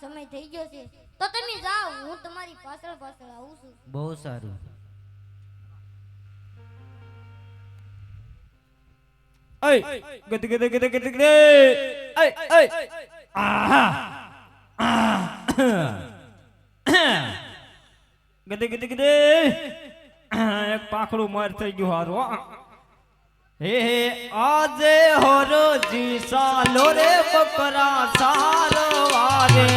સમય થઈ ગયો છે. તો તમે જાઓ હું તમારી પાછળ પાછળ આવું છું. બહુ સારું. ગદે ગદે ગદે પાખડું માર થઈ ગયું હારું હો. આજે હરો જી સાલો રે બકરા સારો વારે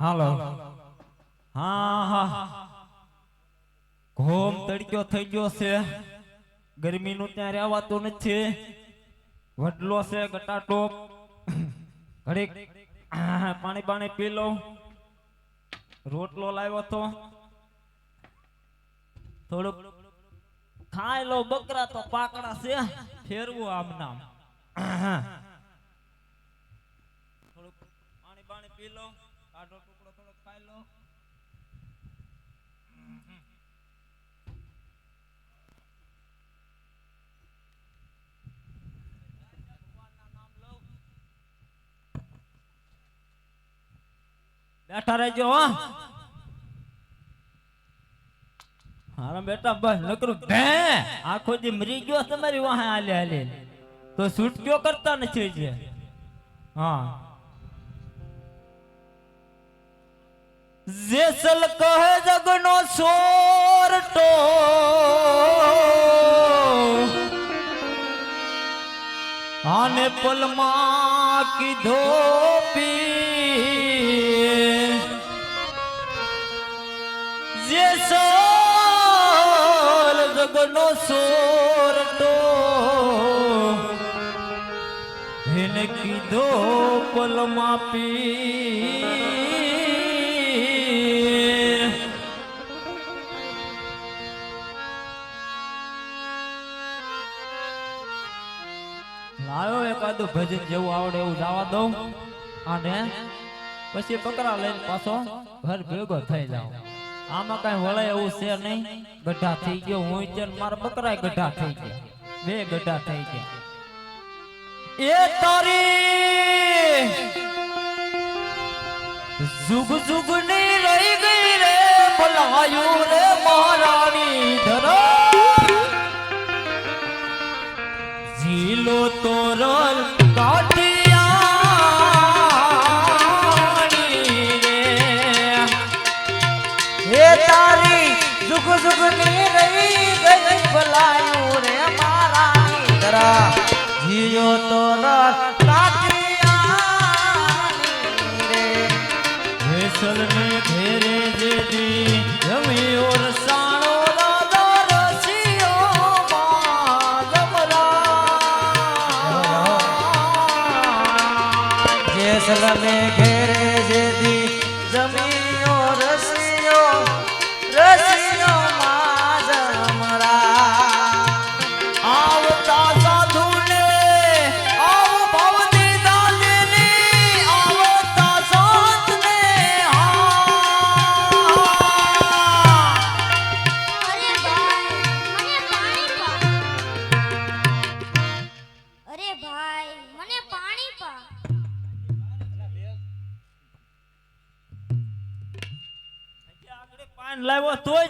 હાલો. હા હા ઘોમ તડક્યો થઈ ગયો છે. ગરમીનું ત્યાં રહેવાતું નથી. વડલો છે ગટાટોપ ઘડીક પાણી પાણી પી લઉં. રોટલો લાવ્યો તો થોડુંક ખાઈ લો બકરા તો પાકડા છે, ફેરવું આમ નામ. પાણી પાણી પી લો આટો ટુકડો થોડો ખાઈ લો. બેઠા રહેજો હો હારા બેટા બસ નકરું ભે આખો દી મરી ગયો તમારી વાહે હાલે હાલે તો છૂટક્યો કરતા નથી જે હા જેસલ કહે જગનો સોરટો આને પલમાં કીધો જગનો સોરટો એને કીધો પલમાં પી લાયો એકાદું ભજન જેવું આવડે એવું જવા દઉં. અને પછી બકરા લઈને પાછો ઘર ભેગો થઈ જાવ આમાં કઈ વળે એવું છે નહીં. ગઢા થઈ ગયો, હું છે મારા બકરાય ગઢા થઈ ગયા. બે ગઢા થઈ ગયા. એ તારી જુગ જુગની રહી ગઈ રે બોલાયું રે મહારાણી ધરા. ઝીલો તોરલ હે તારી જુગ જુગની રહી ગઈ ભલાયું રે મારા તરા જીયો તો રસ કાઠિયાણી રે. વેસલ ને ઘેરે જેદી જમી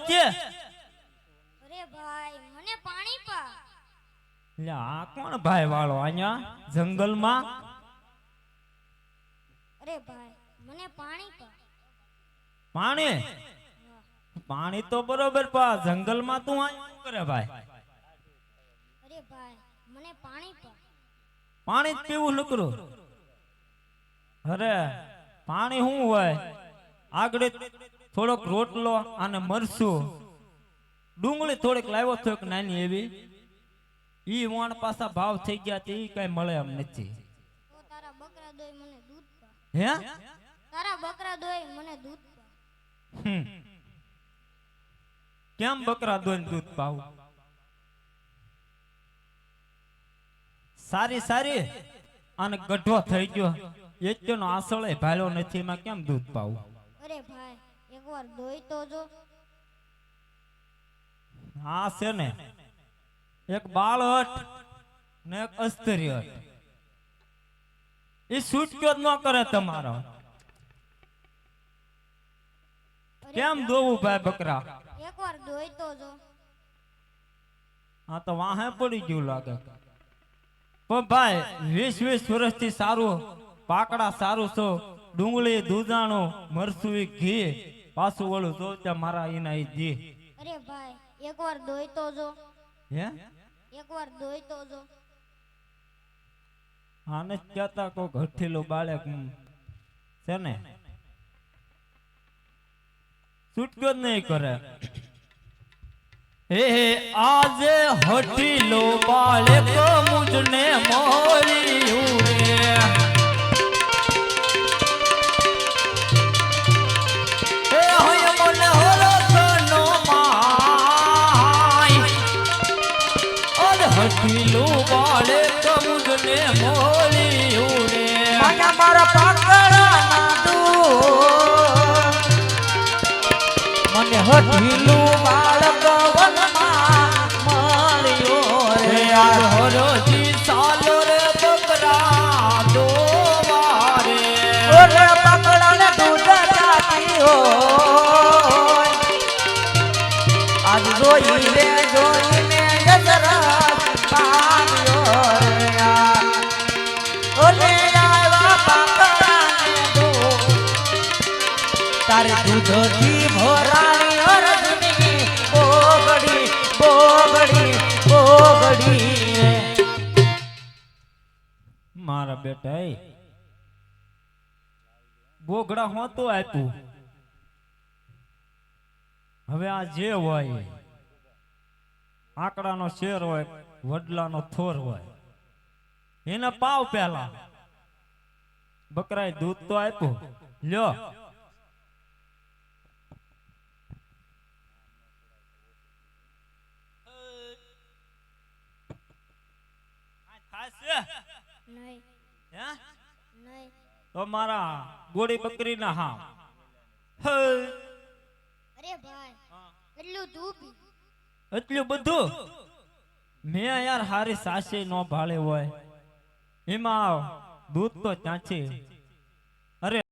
લાવ્યો છે અરે ભાઈ મને પાણી પા. એટલે આ કોણ ભાઈ વાળો અહીંયા જંગલમાં? અરે ભાઈ મને પાણી પા. પાણી? પાણી તો બરોબર પા જંગલમાં તું આ શું કરે ભાઈ? અરે ભાઈ મને પાણી પા. પાણી જ પીવું નકરું અરે પાણી શું હોય? આગળ થોડોક રોટલો અને મરસું ડુંગળી થોડીક લાવ્યો તો એક નાની એવી. ઈ વણ પાછા ભાવ થઈ ગયા તે ઈ કઈ મળે એમ નથી. તારા બકરા દોય મને દૂધ હે? તારા બકરા દોય મને દૂધ કેમ બકરા દોઈને દૂધ પાવ? સારી સારી અને ગઢો થઈ ગયો. એનો આસળે ભાલ્યો નથી એમાં કેમ દૂધ પાવું? અરે ભાઈ એકવાર ધોઈ તો જો. હા છે ને. એક બાળ ને એક અસ્તરી એ છૂટક્યો ન કરે તમારો. કેમ ધોવું ભાઈ બકરા? એકવાર ધોઈ તો જો. હા તો વાહે પડી ગયું લાગે. પણ ભાઈ વીસ વીસ વર્ષથી સારું પાકડા સારું છો ડુંગળી દૂધાણું મરસું ઘી. પાછું ઓલું જો ત્યાં મારા એના ઘી અરે ભાઈ એકવાર ધોઈ તો જો. હે? એકવાર ધોઈ તો જો. આને કહેતા કો હઠીલું બાળક છે ને? છૂટકો જ નહીં કરે. હે આજે હઠીલો બાળક મુજને મળ્યું મુજને મળ્યું રે માયા મારા પાકડાના દૂધ. મને હઠીલું બાળક વનમાં મળ્યો રે. રે તારે દૂધથી ભરાણી અરજની, બોગડી બોગડી બોગડી. મારા બેટા બોગડા હોતો આપ્યું. હવે આ જે હોય, આંકડાનો શેર હોય, વડલાનો થોર હોય, એને પાવ પેલા બકરાએ દૂધ તો આપ્યું. લ્યો નહીં. હે? નહીં. તો મારા ગોળી બકરી ના હા? અરે ભાઈ એટલું તું એટલું બધું? મેં યાર હારી સાસે નો ભાળે હોય. એમાં દૂધ તો ચાંચી. અરે